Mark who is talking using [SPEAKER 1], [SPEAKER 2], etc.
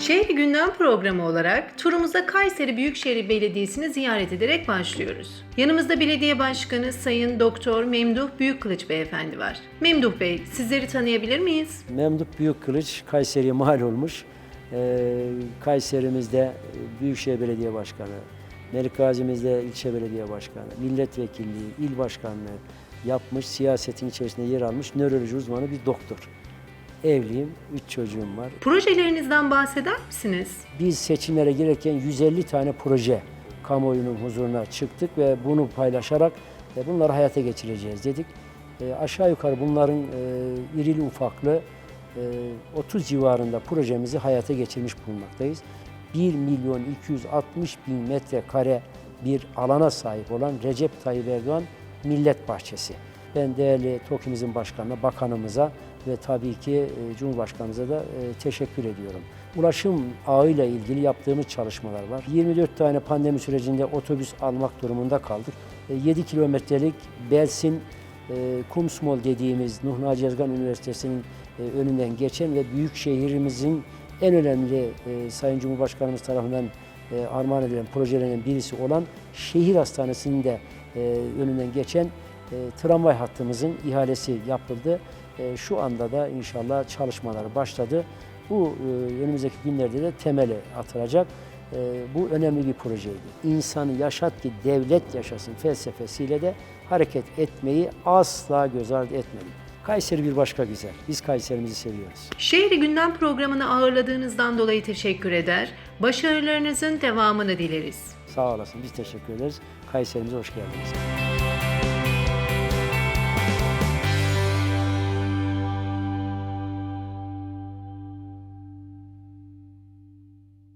[SPEAKER 1] Şehri Gündem programı olarak turumuza Kayseri Büyükşehir Belediyesi'ni ziyaret ederek başlıyoruz. Yanımızda belediye başkanı Sayın Doktor Memduh Büyükkılıç Beyefendi var. Memduh Bey, sizleri tanıyabilir miyiz?
[SPEAKER 2] Memduh Büyükkılıç Kayseri'ye mal olmuş. Ee, Kayserimizde Büyükşehir Belediye Başkanı, Melikgazi'mizde ilçe belediye başkanı, milletvekilliği, il başkanlığı yapmış, siyasetin içerisinde yer almış nöroloji uzmanı bir doktor. Evliyim, üç çocuğum var.
[SPEAKER 1] Projelerinizden bahseder misiniz?
[SPEAKER 2] Biz seçimlere girerken 150 tane proje kamuoyunun huzuruna çıktık ve bunu paylaşarak e, bunları hayata geçireceğiz dedik. E, aşağı yukarı bunların e, irili ufaklı e, 30 civarında projemizi hayata geçirmiş bulunmaktayız. 1 milyon 260 bin metrekare bir alana sahip olan Recep Tayyip Erdoğan Millet Bahçesi. Ben değerli TOKİ'mizin başkanına, bakanımıza ve tabii ki e, Cumhurbaşkanımıza da e, teşekkür ediyorum. Ulaşım ağıyla ilgili yaptığımız çalışmalar var. 24 tane pandemi sürecinde otobüs almak durumunda kaldık. E, 7 kilometrelik Belsin e, Kumsmol dediğimiz Nuh Naci Yazgan Üniversitesi'nin e, önünden geçen ve büyük şehrimizin en önemli e, Sayın Cumhurbaşkanımız tarafından e, armağan edilen projelerden birisi olan şehir hastanesinin de e, önünden geçen e, tramvay hattımızın ihalesi yapıldı. E, şu anda da inşallah çalışmaları başladı. Bu e, önümüzdeki günlerde de temeli atılacak. E, bu önemli bir projeydi. İnsanı yaşat ki devlet yaşasın felsefesiyle de hareket etmeyi asla göz ardı etmedik. Kayseri bir başka güzel. Biz Kayserimizi seviyoruz.
[SPEAKER 1] Şehri Gündem programını ağırladığınızdan dolayı teşekkür eder, başarılarınızın devamını dileriz.
[SPEAKER 2] Sağ olasın. Biz teşekkür ederiz. Kayserimize hoş geldiniz.